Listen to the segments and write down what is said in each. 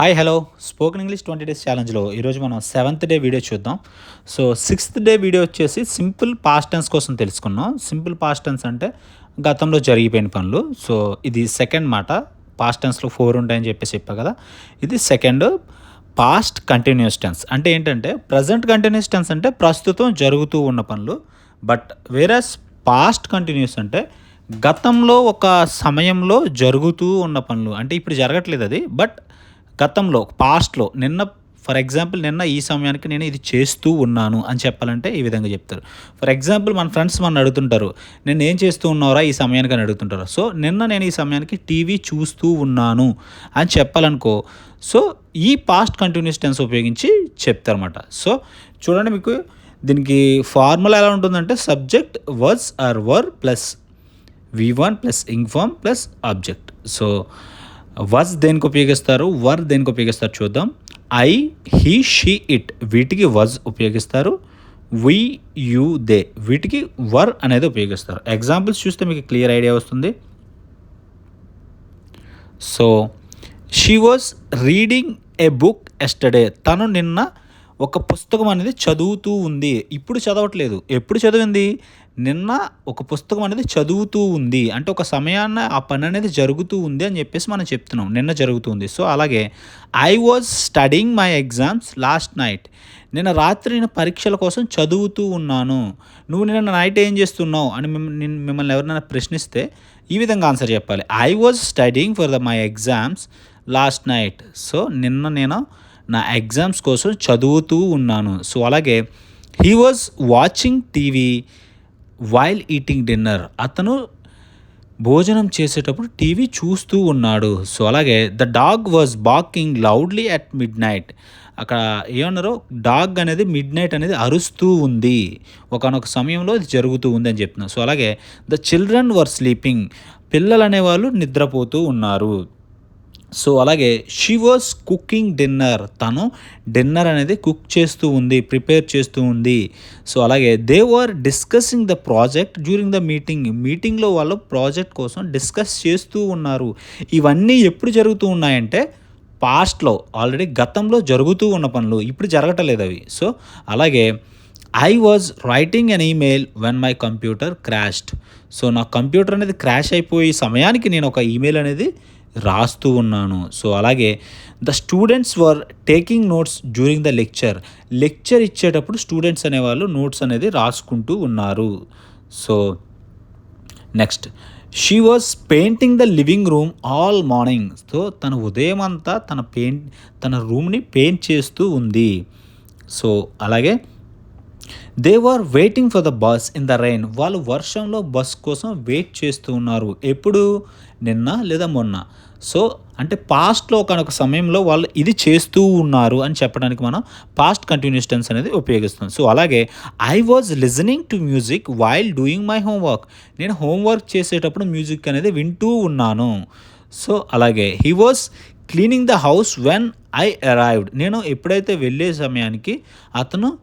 Hi hello. Spoken English twenty days ఛాలెంజ్లో ఈరోజు మనం seventh day video చూద్దాం. సో సిక్స్త్ డే వీడియో వచ్చేసి simple past tense కోసం తెలుసుకున్నాం. సింపుల్ పాస్ట్ టెన్స్ అంటే గతంలో జరిగిపోయిన పనులు. సో ఇది సెకండ్ మాట. పాస్ట్ టెన్స్లో ఫోర్ ఉంటాయని చెప్పేసి చెప్పా కదా. ఇది సెకండ్ పాస్ట్ కంటిన్యూస్ టెన్స్. అంటే ఏంటంటే ప్రజెంట్ కంటిన్యూస్ టెన్స్ అంటే ప్రస్తుతం జరుగుతూ ఉన్న పనులు. బట్ వేరస్ పాస్ట్ కంటిన్యూస్ అంటే గతంలో ఒక సమయంలో జరుగుతూ ఉన్న పనులు. అంటే ఇప్పుడు జరగట్లేదు అది. బట్ గతంలో పాస్ట్లో నిన్న ఫర్ ఎగ్జాంపుల్ నిన్న ఈ సమయానికి నేను ఇది చేస్తూ ఉన్నాను అని చెప్పాలంటే ఈ విధంగా చెప్తారు. ఫర్ ఎగ్జాంపుల్ మన ఫ్రెండ్స్ మన అడుగుతుంటారు నేను ఏం చేస్తూ ఉన్నారా ఈ సమయానికి? అని అడుగుతుంటారు. సో నిన్న నేను ఈ సమయానికి టీవీ చూస్తూ ఉన్నాను అని చెప్పాలనుకో సో ఈ పాస్ట్ కంటిన్యూస్ టెన్స్ ఉపయోగించి చెప్తారన్నమాట. సో చూడండి మీకు దీనికి ఫార్ములా ఎలా ఉంటుందంటే subject was or were plus V one plus ing form plus object. So was దేనికి ఉపయోగిస్తారు? వర్ దేనికి ఉపయోగిస్తారు చూద్దాం. ఐ హీ షీ ఇట్ వీటికి వజ్ ఉపయోగిస్తారు. వి యు దే వీటికి వర్ అనేది ఉపయోగిస్తారు. ఎగ్జాంపుల్స్ చూస్తే మీకు క్లియర్ ఐడియా వస్తుంది. So she was reading a book yesterday తను నిన్న ఒక పుస్తకం అనేది చదువుతూ ఉంది. ఇప్పుడు చదవట్లేదు. ఎప్పుడు చదివింది? నిన్న ఒక పుస్తకం అనేది చదువుతూ ఉంది. అంటే ఒక సమయాన్న ఆ పని అనేది జరుగుతూ ఉంది అని చెప్పేసి మనం చెప్తున్నాం. నిన్న జరుగుతుంది. సో అలాగే I was studying my exams last night నిన్న రాత్రి నేను పరీక్షల కోసం చదువుతూ ఉన్నాను. నువ్వు నిన్న నైట్ ఏం చేస్తున్నావు? అని మిమ్మల్ని మిమ్మల్ని ప్రశ్నిస్తే ఈ విధంగా ఆన్సర్ చెప్పాలి. I was studying for the my exams last night so నిన్న నేను నా ఎగ్జామ్స్ కోసం చదువుతూ ఉన్నాను. సో అలాగే he was watching TV while eating dinner అతను భోజనం చేసేటప్పుడు టీవీ చూస్తూ ఉన్నాడు. సో అలాగే the dog was barking loudly at midnight అక్కడ ఏమన్నారో డాగ్ అనేది మిడ్ నైట్ అనేది అరుస్తూ ఉంది. ఒకనొక సమయంలో ఇది జరుగుతూ ఉంది అని చెప్తున్నారు సో అలాగే ద చిల్డ్రన్ వర్ స్లీపింగ్ పిల్లలు అనేవాళ్ళు నిద్రపోతూ ఉన్నారు. సో అలాగే షీ వాజ్ కుకింగ్ డిన్నర్ తను డిన్నర్ అనేది కుక్ చేస్తూ ఉంది ప్రిపేర్ చేస్తూ ఉంది. సో అలాగే they were discussing the project during the meeting మీటింగ్లో వాళ్ళు ప్రాజెక్ట్ కోసం డిస్కస్ చేస్తూ ఉన్నారు. ఇవన్నీ ఎప్పుడు జరుగుతూ ఉన్నాయంటే పాస్ట్లో ఆల్రెడీ గతంలో జరుగుతూ ఉన్న పనులు. ఇప్పుడు జరగటలేదు అవి. సో అలాగే I was writing an email when my computer crashed so నా కంప్యూటర్ అనేది క్రాష్ అయిపోయే సమయానికి నేను ఒక ఈమెయిల్ అనేది రాస్తూ ఉన్నాను. సో అలాగే the students were taking notes during the lecture. Lecture ఇచ్చేటప్పుడు స్టూడెంట్స్ అనేవాళ్ళు నోట్స్ అనేది రాసుకుంటూ ఉన్నారు. So next. She was painting the living room all morning. So తన ఉదయం అంతా తన పెయింట్ తన రూమ్ని పెయింట్ చేస్తూ ఉంది. సో అలాగే they were waiting for the bus in the rain వాళ్ళు వర్షంలో బస్ కోసం వెయిట్ చేస్తూ ఉన్నారు. ఎప్పుడు? నిన్న లేదా మొన్న? సో అంటే పాస్ట్లో కనుక సమయంలో వాళ్ళు ఇది చేస్తూ ఉన్నారు అని చెప్పడానికి మనం పాస్ట్ కంటిన్యూస్ టెన్స్ అనేది ఉపయోగిస్తాం సో అలాగే I was listening to music while doing my homework నేను హోంవర్క్ చేసేటప్పుడు మ్యూజిక్ అనేది వింటూ ఉన్నాను. సో అలాగే he was cleaning the house when I arrived నేను ఎప్పుడైతే వెళ్ళే సమయానికి అతను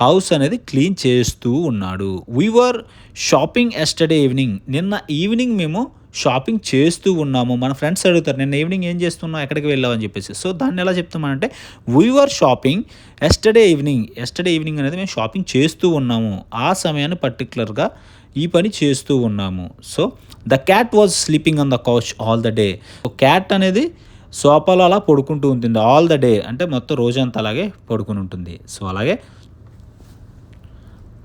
హౌస్ అనేది క్లీన్ చేస్తూ ఉన్నాడు. వర్ షాపింగ్ ఎస్టర్డే ఈవినింగ్ నిన్న ఈవినింగ్ మేము షాపింగ్ చేస్తూ ఉన్నాము. మన ఫ్రెండ్స్ అడుగుతారు నేను ఈవినింగ్ ఏం చేస్తున్నావు? ఎక్కడికి వెళ్ళావని చెప్పేసి. సో దాన్ని ఎలా చెప్తామంటే were shopping yesterday evening yesterday evening అనేది మేము షాపింగ్ చేస్తూ ఉన్నాము. ఆ సమయాన్ని పర్టికులర్గా ఈ పని చేస్తూ ఉన్నాము. So the cat was sleeping on the couch all the day cat అనేది సోఫాలో అలా పడుకుంటూ ఉంటుంది ఆల్ ద డే అంటే మొత్తం రోజంతా అలాగే పడుకుని ఉంటుంది. సో అలాగే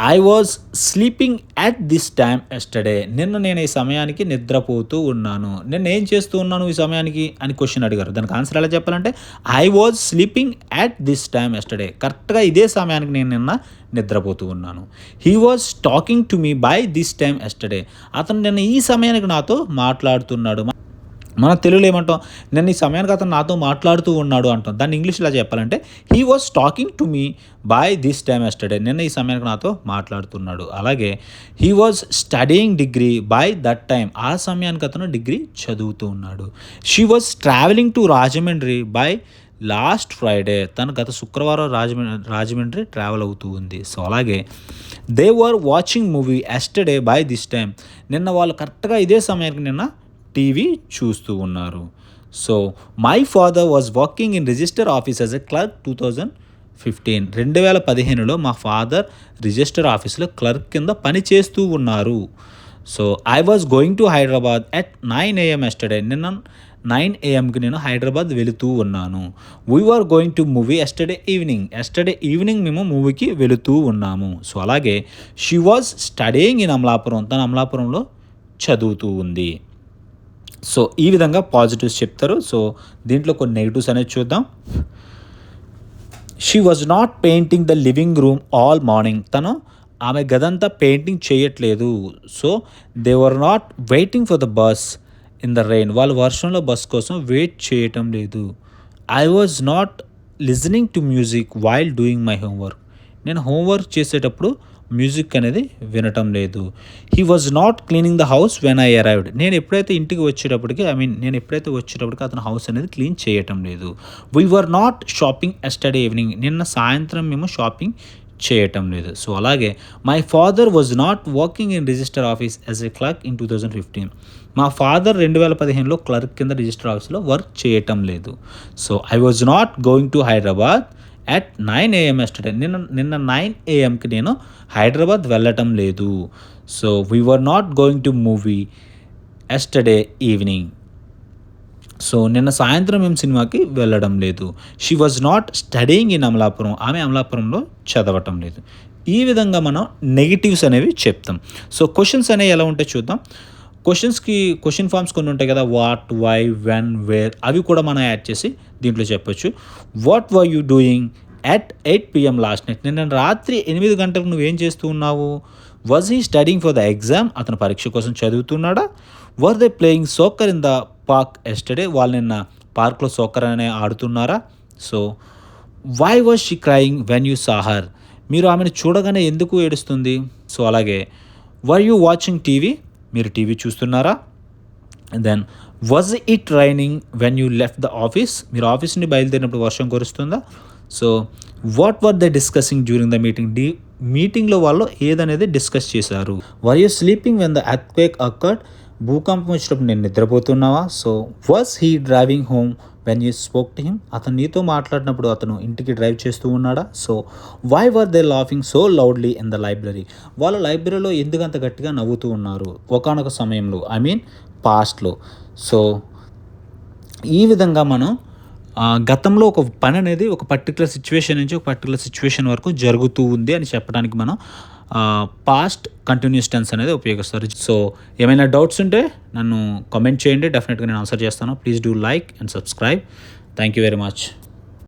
I was sleeping at this time yesterday నిన్న నేను ఈ సమయానికి నిద్రపోతూ ఉన్నాను. నేను ఏం చేస్తూ ఉన్నాను ఈ సమయానికి అని క్వశ్చన్ అడిగారు. దానికి ఆన్సర్ ఎలా చెప్పాలంటే I was sleeping at this time yesterday కరెక్ట్గా ఇదే సమయానికి నేను నిన్న నిద్రపోతూ ఉన్నాను. He was talking to me by this time yesterday అతను నిన్న ఈ సమయానికి నాతో మాట్లాడుతున్నాడు. మన తెలుగులో ఏమంటాం? నేను ఈ సమయానికి అతను నాతో మాట్లాడుతూ ఉన్నాడు అంటాం. దాన్ని ఇంగ్లీష్లో చెప్పాలంటే he was talking to me by this time yesterday నిన్న ఈ సమయానికి నాతో మాట్లాడుతున్నాడు. అలాగే he was studying degree by that time ఆ సమయానికి అతను డిగ్రీ చదువుతూ ఉన్నాడు. She was travelling to Rajahmundry by last Friday తను గత శుక్రవారం రాజమండ్రి రాజమండ్రి ట్రావెల్ అవుతూ ఉంది. సో అలాగే they were watching movie yesterday by this time నిన్న వాళ్ళు కరెక్ట్గా ఇదే సమయానికి నిన్న టీవీ చూస్తూ ఉన్నారు. So my father was working in register office as a clerk two thousand fifteen రెండు వేల పదిహేనులో మా ఫాదర్ రిజిస్టర్ ఆఫీస్లో క్లర్క్ కింద పని చేస్తూ ఉన్నారు. So I was going to Hyderabad at nine AM yesterday నిన్న నైన్ ఏఎంకి నేను హైదరాబాద్ వెళుతూ ఉన్నాను. We are going to movie yesterday evening yesterday evening మేము మూవీకి వెళుతూ ఉన్నాము. సో అలాగే she was studying in Amalapuram తన అమలాపురంలో చదువుతూ ఉంది. సో ఈ విధంగా పాజిటివ్స్ చెప్తారు. సో దీంట్లో కొన్ని నెగిటివ్స్ అనేది చూద్దాం. She was not painting the living room all morning తను ఆమె గదంతా పెయింటింగ్ చేయట్లేదు. So they were not waiting for the bus in the rain వాళ్ళు వర్షంలో బస్ కోసం వెయిట్ చేయటం లేదు. I was not listening to music while doing my homework నేను హోంవర్క్ చేసేటప్పుడు మ్యూజిక్ అనేది వినటం లేదు. He was not cleaning the house when I arrived నేను ఎప్పుడైతే ఇంటికి వచ్చేటప్పటికి ఐ మీన్ నేను ఎప్పుడైతే వచ్చేటప్పటికి అతను హౌస్ అనేది క్లీన్ చేయటం లేదు. We were not shopping yesterday evening నిన్న సాయంత్రం మేము షాపింగ్ చేయటం లేదు. సో అలాగే my father was not working in register office as a clerk in two thousand fifteen మా ఫాదర్ రెండు వేల పదిహేనులో క్లర్క్ కింద రిజిస్టర్ ఆఫీస్లో వర్క్ చేయటం లేదు. So I was not going to Hyderabad at nine AM yesterday నిన్న నిన్న నైన్ ఏఎంకి నేను హైదరాబాద్ వెళ్ళటం లేదు. So we were not going to movie yesterday evening so నిన్న సాయంత్రం మేము సినిమాకి వెళ్ళడం లేదు. She was not studying in Amalapuram. ఆమె అమలాపురంలో చదవటం లేదు. ఈ విధంగా మనం నెగిటివ్స్ అనేవి చెప్తాం. సో క్వశ్చన్స్ అనేవి ఎలా ఉంటాయి చూద్దాం. క్వశ్చన్స్కి క్వశ్చన్ ఫామ్స్ కొన్ని ఉంటాయి కదా వాట్ వై వెన్ వేర్ అవి కూడా మనం యాడ్ చేసి దీంట్లో చెప్పొచ్చు. What were you doing at eight PM last night? నిన్న రాత్రి ఎనిమిది గంటలకు నువ్వేం చేస్తూ ఉన్నావు? Was he studying for the exam అతను పరీక్ష కోసం చదువుతున్నాడా? Were they playing soccer in the park yesterday వాళ్ళు నిన్న పార్క్లో సోకర్ అనే ఆడుతున్నారా? So why was she crying when you saw her మీరు ఆమెను చూడగానే ఎందుకు ఏడుస్తుంది? సో అలాగే వర్ యూ వాచింగ్ టీవీ మీరు టీవీ చూస్తున్నారా? Then was it raining when you left the office మీరు ఆఫీస్ నుండి బయలుదేరినప్పుడు వర్షం కురుస్తుందా? So what were the discussing during the meeting the మీటింగ్లో వాళ్ళు ఏదనేది డిస్కస్ చేశారు. Were you sleeping when the earthquake occurred భూకంపం వచ్చినప్పుడు నేను నిద్రపోతున్నావా? So was he driving home when you spoke to him అతను నీతో మాట్లాడినప్పుడు అతను ఇంటికి డ్రైవ్ చేస్తూ ఉన్నాడా? So why were they laughing so loudly in the library వాళ్ళ లైబ్రరీలో ఎందుకు అంత గట్టిగా నవ్వుతూ ఉన్నారు? ఒకనొక సమయంలో ఐ మీన్ పాస్ట్లో సో ఈ విధంగా మనం గతంలో ఒక పని అనేది ఒక పర్టికులర్ సిచ్యువేషన్ నుంచి ఒక పర్టికులర్ సిచ్యువేషన్ వరకు జరుగుతూ ఉంది అని చెప్పడానికి మనం పాస్ట్ కంటిన్యూస్ టెన్స్ అనేది ఉపయోగిస్తారు. సో ఏమైనా డౌట్స్ ఉంటే నన్ను కామెంట్ చేయండి. డెఫినెట్గా నేను ఆన్సర్ చేస్తాను. Please do like and subscribe thank you very much